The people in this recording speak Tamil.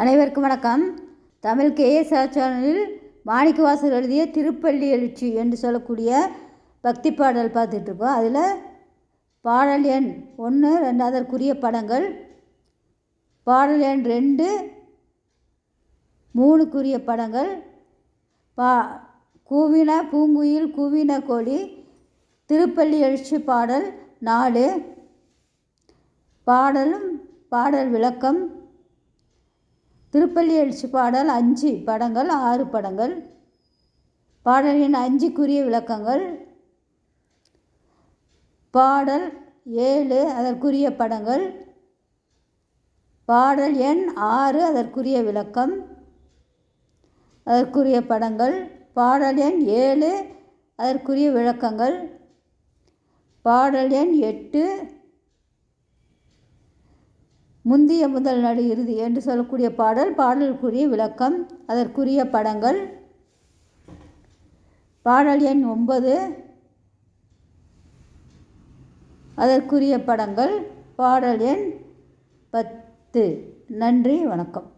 அனைவருக்கும் வணக்கம். தமிழ் கேஎஸ்ஆ சேனலில் மாணிக்கவாசர் எழுதிய திருப்பள்ளி எழுச்சி என்று சொல்லக்கூடிய பக்தி பாடல் பார்த்துட்ருக்கோம் அதில் பாடல் எண் ஒன்று ரெண்டு அதற்குரிய படங்கள். பாடல் எண் ரெண்டு மூணுக்குரிய படங்கள். பா கூவின பூங்குயில் கூவின கோழி திருப்பள்ளி எழுச்சி பாடல் நாலு. பாடலும் பாடல் விளக்கம். திருப்பள்ளி எழுச்சி பாடல் அஞ்சு படங்கள் ஆறு படங்கள். பாடலின் அஞ்சுக்குரிய விளக்கங்கள். பாடல் ஏழு அதற்குரிய படங்கள். பாடல் எண் ஆறு அதற்குரிய விளக்கம். அதற்குரிய படங்கள். பாடல் எண் ஏழு அதற்குரிய விளக்கங்கள். பாடல் எண் எட்டு முந்திய முதல் நடு இறுதி என்று சொல்லக்கூடிய பாடல் பாடலுக்குரிய விளக்கம் அதற்குரிய படங்கள். பாடல் எண் ஒன்பது. அதற்குரிய படங்கள். பாடல் எண் பத்து. நன்றி வணக்கம்.